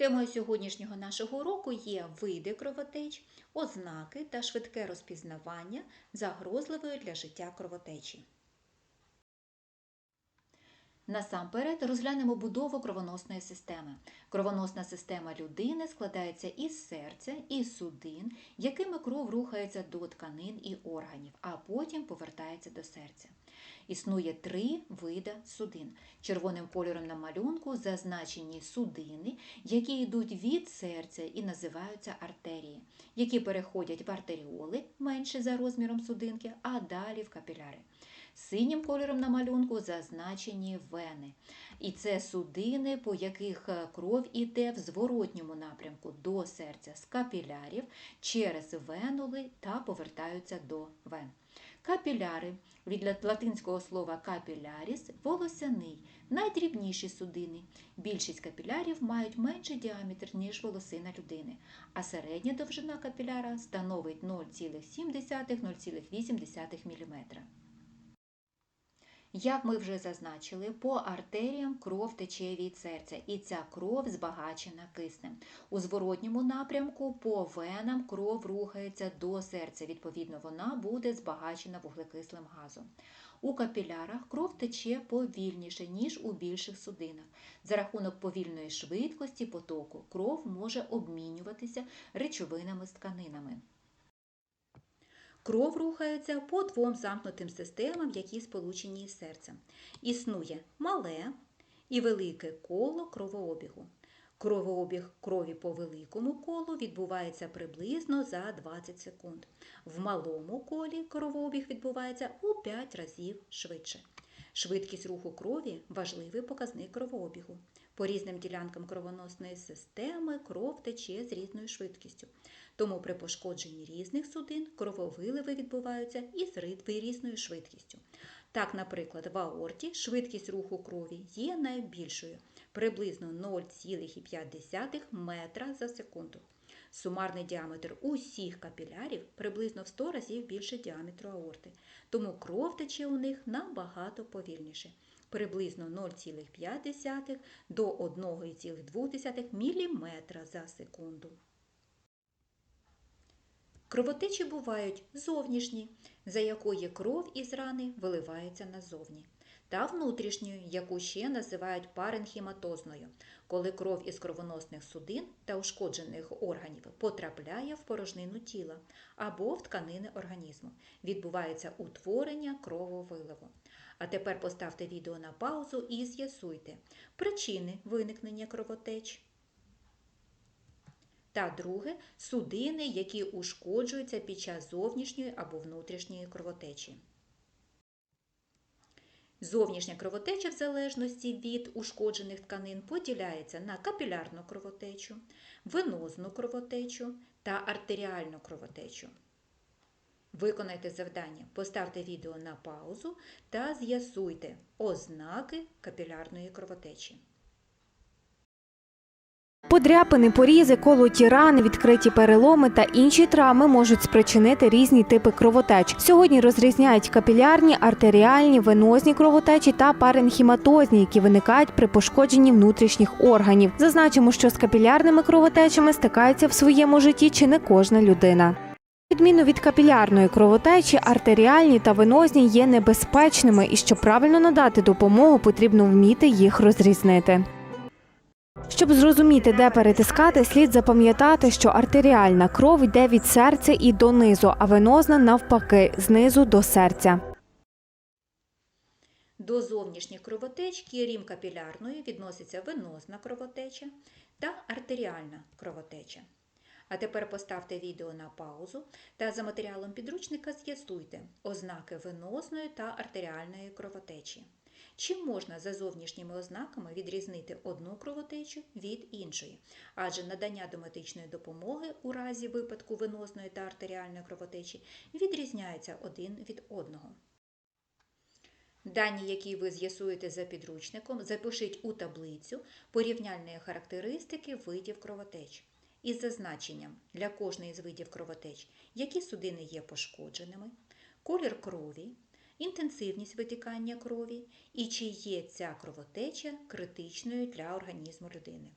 Темою сьогоднішнього нашого уроку є види кровотеч, ознаки та швидке розпізнавання загрозливої для життя кровотечі. Насамперед розглянемо будову кровоносної системи. Кровоносна система людини складається із серця і судин, якими кров рухається до тканин і органів, а потім повертається до серця. Існує три види судин. Червоним кольором на малюнку зазначені судини, які йдуть від серця і називаються артерії, які переходять в артеріоли, менші за розміром судинки, а далі в капіляри. Синім кольором на малюнку зазначені вени. І це судини, по яких е, кров іде в зворотньому напрямку до серця з капілярів через венули та повертаються до вен. Капіляри від латинського слова капіляріс волосяний, найдрібніші судини. Більшість капілярів мають менший діаметр, ніж волосина людини, а середня довжина капіляра становить 0,7-0,8 мм. Як ми вже зазначили, по артеріям кров тече від серця, і ця кров збагачена киснем. У зворотньому напрямку по венам кров рухається до серця, відповідно, вона буде збагачена вуглекислим газом. У капілярах кров тече повільніше, ніж у більших судинах. За рахунок повільної швидкості потоку кров може обмінюватися речовинами з тканинами. Кров рухається по двом замкнутим системам, які сполучені із серцем. Існує мале і велике коло кровообігу. Кровообіг крові по великому колу відбувається приблизно за 20 секунд. В малому колі кровообіг відбувається у 5 разів швидше. Швидкість руху крові важливий показник кровообігу. По різним ділянкам кровоносної системи кров тече з різною швидкістю. Тому при пошкодженні різних судин крововиливи відбуваються із різною швидкістю. Так, наприклад, в аорті швидкість руху крові є найбільшою приблизно 0,5 метра за секунду. Сумарний діаметр усіх капілярів приблизно в 100 разів більше діаметру аорти, тому кров тече у них набагато повільніше приблизно 0,5 до 1,2 мм за секунду. Кровотечі бувають зовнішні, за якої кров із рани виливається назовні, та внутрішньою, яку ще називають паренхіматозною, коли кров із кровоносних судин та ушкоджених органів потрапляє в порожнину тіла або в тканини організму. Відбувається утворення крововиливу. А тепер поставте відео на паузу і з'ясуйте причини виникнення кровотеч. Та друге судини, які ушкоджуються під час зовнішньої або внутрішньої кровотечі. Зовнішня кровотеча в залежності від ушкоджених тканин поділяється на капілярну кровотечу, венозну кровотечу та артеріальну кровотечу. Виконайте завдання, поставте відео на паузу та з'ясуйте ознаки капілярної кровотечі. Подряпини, порізи, колоті рани, відкриті переломи та інші травми можуть спричинити різні типи кровотеч. Сьогодні розрізняють капілярні, артеріальні, венозні кровотечі та паренхіматозні, які виникають при пошкодженні внутрішніх органів. Зазначимо, що з капілярними кровотечами стикається в своєму житті чи не кожна людина. Відміну від капілярної кровотечі, артеріальні та венозні є небезпечними, і щоб правильно надати допомогу, потрібно вміти їх розрізнити. Щоб зрозуміти, де перетискати, слід запам'ятати, що артеріальна кров йде від серця і донизу, а венозна навпаки, знизу до серця. До зовнішніх кровотеч, крім капілярної, відноситься венозна кровотеча та артеріальна кровотеча. А тепер поставте відео на паузу та за матеріалом підручника з'ясуйте ознаки венозної та артеріальної кровотечі. Чи можна за зовнішніми ознаками відрізнити одну кровотечу від іншої? Адже надання домедичної допомоги у разі випадку венозної та артеріальної кровотечі відрізняються один від одного. Дані, які ви з'ясуєте за підручником, запишіть у таблицю порівняльної характеристики видів кровотеч із зазначенням для кожної з видів кровотеч, які судини є пошкодженими, колір крові, інтенсивність витікання крові і чи є ця кровотеча критичною для організму людини.